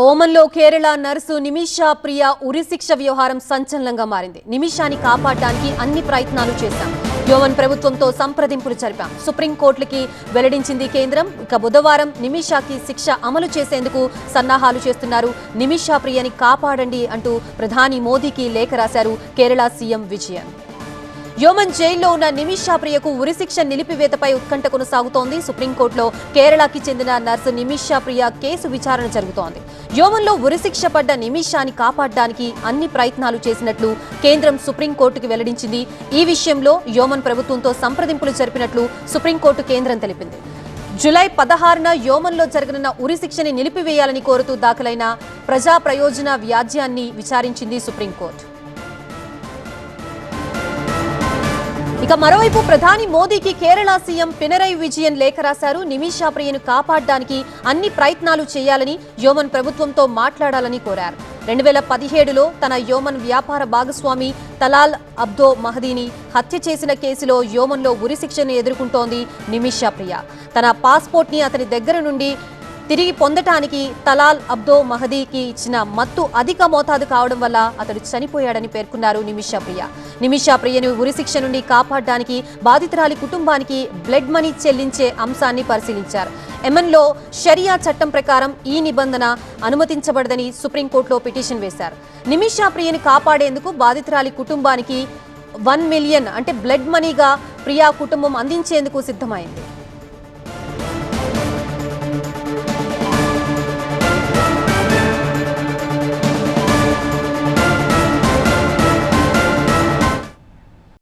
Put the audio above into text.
ఓమన్లో Kerala nurse Nimisha Priya ఉరిశిక్ష వ్యవహారం సంచలనంగా మారింది. నిమిషాని కాపాడడానికి అన్ని ప్రయత్నాలు చేశాం. యోమన్ ప్రభుత్వంతో సంప్రదింపులు జరిపాం. సుప్రీంకోర్టులకి వెల్లడించింది కేంద్రం. ఇక బుధవారం నిమిషాకి శిక్ష అమలు చేసేందుకు సన్నాహాలు చేస్తున్నారు. నిమిషా ప్రియని కాపాడండి అంటూ ప్రధాని మోదీకి లేఖ రాశారు కేరళ సీఎం విజయన్. యోమన్ జైల్లో ఉన్న నిమిషా ప్రియకు ఉరిశిక్ష నిలిపివేతపై ఉత్కంఠ కొనసాగుతోంది. సుప్రీంకోర్టులో కేరళకి చెందిన నర్సు నిమిషా ప్రియ కేసు విచారణ జరుగుతోంది. యోమన్లో ఉరిశిక్ష పడ్డ నిమిషాన్ని కాపాడడానికి అన్ని ప్రయత్నాలు చేసినట్లు కేంద్రం సుప్రీంకోర్టుకు వెల్లడించింది. ఈ విషయంలో యోమన్ ప్రభుత్వంతో సంప్రదింపులు జరిపినట్లు సుప్రీంకోర్టు కేంద్రం తెలిపింది. జులై పదహారున యోమన్లో జరగనున్న ఉరిశిక్షని నిలిపివేయాలని కోరుతూ దాఖలైన ప్రజా ప్రయోజన వ్యాజ్యాన్ని విచారించింది సుప్రీంకోర్టు. ఇక మరోవైపు ప్రధాని మోదీకి కేరళ సీఎం పినరై విజయన్ లేఖ రాశారు. నిమిషా ప్రియను కాపాడడానికి అన్ని ప్రయత్నాలు చేయాలని యోమన్ ప్రభుత్వంతో మాట్లాడాలని కోరారు. రెండు వేల పదిహేడులో తన యోమన్ వ్యాపార భాగస్వామి తలాల్ అబ్దో మహదీని హత్య చేసిన కేసులో యోమన్లో ఉరిశిక్షను ఎదుర్కొంటోంది నిమిషా ప్రియ. తన పాస్పోర్ట్ని అతని దగ్గర నుండి తిరిగి పొందటానికి తలాల్ అబ్దో మహదీకి ఇచ్చిన మత్తు అధిక మోతాదు కావడం వల్ల అతడు చనిపోయాడని పేర్కొన్నారు నిమిషా ప్రియ. నిమిషా ప్రియను ఉరిశిక్ష నుండి కాపాడడానికి బాధితురాలి కుటుంబానికి బ్లడ్ మనీ చెల్లించే అంశాన్ని పరిశీలించారు. ఎమన్లో షరియా చట్టం ప్రకారం ఈ నిబంధన అనుమతించబడదని సుప్రీంకోర్టులో పిటిషన్ వేశారు. నిమిషా ప్రియని కాపాడేందుకు బాధితురాలి కుటుంబానికి వన్ మిలియన్ అంటే బ్లడ్ మనీగా ప్రియా కుటుంబం అందించేందుకు సిద్ధమైంది.